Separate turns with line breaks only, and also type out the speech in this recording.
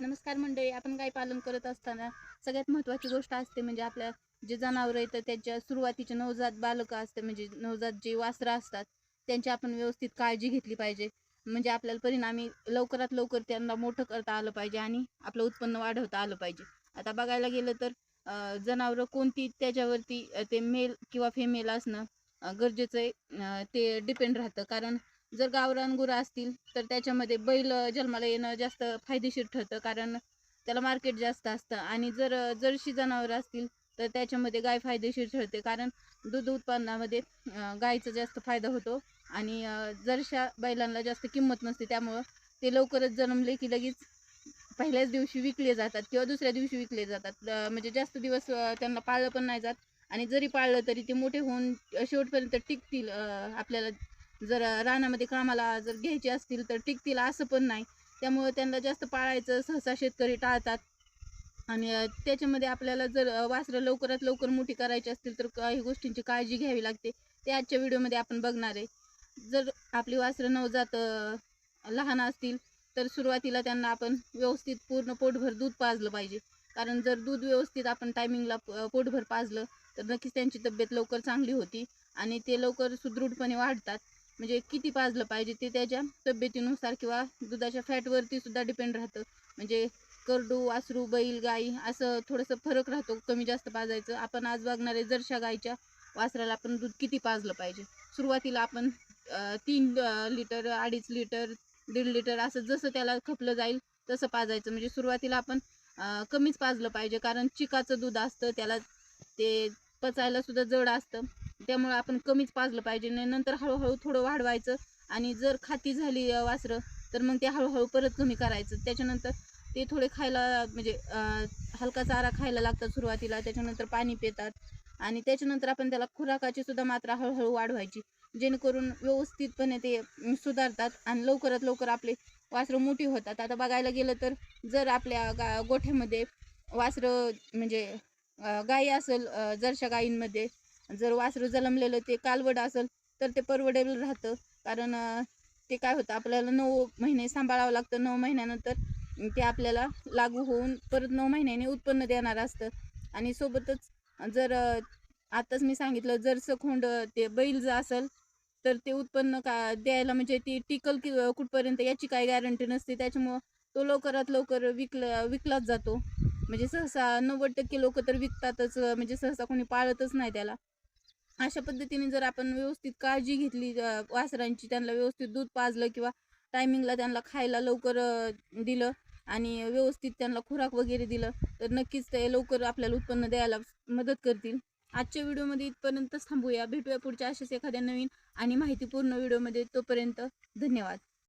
नमस्कार मंडळी आपण गाय पालन करत असताना सगळ्यात महत्त्वाची गोष्ट असते म्हणजे आपल्या जे जनावरं येतं त्याच्या सुरुवातीचे नवजात बालकं असते म्हणजे नवजात जे वासरं असतात त्यांची आपण व्यवस्थित काळजी घेतली पाहिजे. म्हणजे आपल्याला परिणामी लवकरात लवकर त्यांना मोठं करता आलं पाहिजे आणि आपलं उत्पन्न वाढवता आलं पाहिजे. आता बघायला गेलं तर जनावरं कोणती त्याच्यावरती ते मेल किंवा फेमेल असणं गरजेचं आहे ते डिपेंड राहतं. कारण जर गावरान गुरं असतील तर त्याच्यामध्ये बैल जन्माला येणं जास्त फायदेशीर ठरतं. कारण त्याला मार्केट जास्त असतं. आणि जर जर्शी जनावरं असतील तर त्याच्यामध्ये गाय फायदेशीर ठरते. कारण दूध उत्पादनामध्ये गायचा जास्त फायदा होतो. आणि जरशा बैलांना जास्त किंमत नसते त्यामुळं ते लवकरच जन्मले की लगेच पहिल्याच दिवशी विकले जातात किंवा दुसऱ्या दिवशी विकले जातात. म्हणजे जास्त दिवस त्यांना पाळलं पण नाही जात. आणि जरी पाळलं तरी ते मोठे होऊन शेवटपर्यंत टिकतील आपल्याला जर रानामध्ये कामाला जर घ्यायचे असतील तर टिकतील असं पण नाही. त्यामुळे त्यांना जास्त पाळायचं सहसा शेतकरी टाळतात. आणि त्याच्यामध्ये आपल्याला जर वासरं लवकरात लवकर मोठी करायची असतील तर काही गोष्टींची काळजी घ्यावी लागते. ते आजच्या व्हिडिओमध्ये आपण बघणार आहे. जर आपली वासरं नवजात लहान असतील तर सुरुवातीला त्यांना आपण व्यवस्थित पूर्ण पोटभर दूध पाजलं पाहिजे. कारण जर दूध व्यवस्थित आपण टायमिंगला पोटभर पाजलं तर नक्कीच त्यांची तब्येत लवकर चांगली होती आणि ते लवकर सुदृढपणे वाढतात. म्हणजे किती पाजलं पाहिजे ते त्याच्या तब्येतीनुसार किंवा दुधाच्या फॅटवरती सुद्धा डिपेंड राहतं. म्हणजे करडू वासरू बैल गाई असं थोडंसं फरक राहतो कमी जास्त पाजायचं. आपण आज बघणारे जरशा गाईच्या वासराला आपण दूध किती पाजलं पाहिजे? सुरुवातीला आपण तीन लिटर अडीच लिटर दीड लिटर असं जसं त्याला खपलं जाईल तसं पाजायचं. म्हणजे सुरुवातीला आपण कमीच पाजलं पाहिजे. कारण चिकाचं दूध असतं त्याला ते पचायला सुद्धा जड असतं. त्यामुळं आपण कमीच पाजलं पाहिजे. नाही नंतर हळूहळू थोडं वाढवायचं. आणि जर खाती झाली वासरं तर मग ते हळूहळू परत कमी करायचं. त्याच्यानंतर ते थोडे खायला म्हणजे हलका चारा खायला लागतात सुरुवातीला. त्याच्यानंतर पाणी पितात. आणि त्याच्यानंतर आपण त्याला खुराकाची सुद्धा मात्रा हळूहळू वाढवायची. जेणेकरून व्यवस्थितपणे ते सुधारतात. आणि लवकरात लवकर आपले वासरं मोठी होतात. आता बघायला गेलं तर जर आपल्या गा गोठ्यामध्ये वासरं म्हणजे गाई असेल जरशा गायींमध्ये जर वासरं जन्मलेलं ते कालवड असेल तर ते परवडेबल राहतं. कारण ते काय होतं आपल्याला नऊ महिने सांभाळावं लागतं. नऊ महिन्यानंतर ते आपल्याला लागू होऊन परत नऊ महिन्याने उत्पन्न देणार असतं. आणि सोबतच जर आत्ताच आताच मी सांगितलं जर सखोंड ते बैल जर असेल तर ते उत्पन्न का द्यायला म्हणजे ती टिकल कि कुठपर्यंत याची काही गॅरंटी नसते. त्याच्यामुळं तो लवकरात लवकर विकला विकलाच जातो. म्हणजे सहसा नव्वद टक्के लोक तर विकतातच म्हणजे सहसा कोणी पाळतच नाही त्याला. अशा पद्धतीने जर आपण व्यवस्थित काळजी घेतली वासरांची त्यांना व्यवस्थित दूध पाजलं किंवा टायमिंगला त्यांना खायला लवकर दिलं आणि व्यवस्थित त्यांना खुराक वगैरे दिलं तर नक्कीच ते लवकर आपल्याला उत्पन्न द्यायला मदत करतील. आजच्या व्हिडिओमध्ये इथपर्यंतच थांबूया. भेटूया पुढच्या अशाच एखाद्या नवीन आणि माहितीपूर्ण व्हिडिओमध्ये. तोपर्यंत धन्यवाद.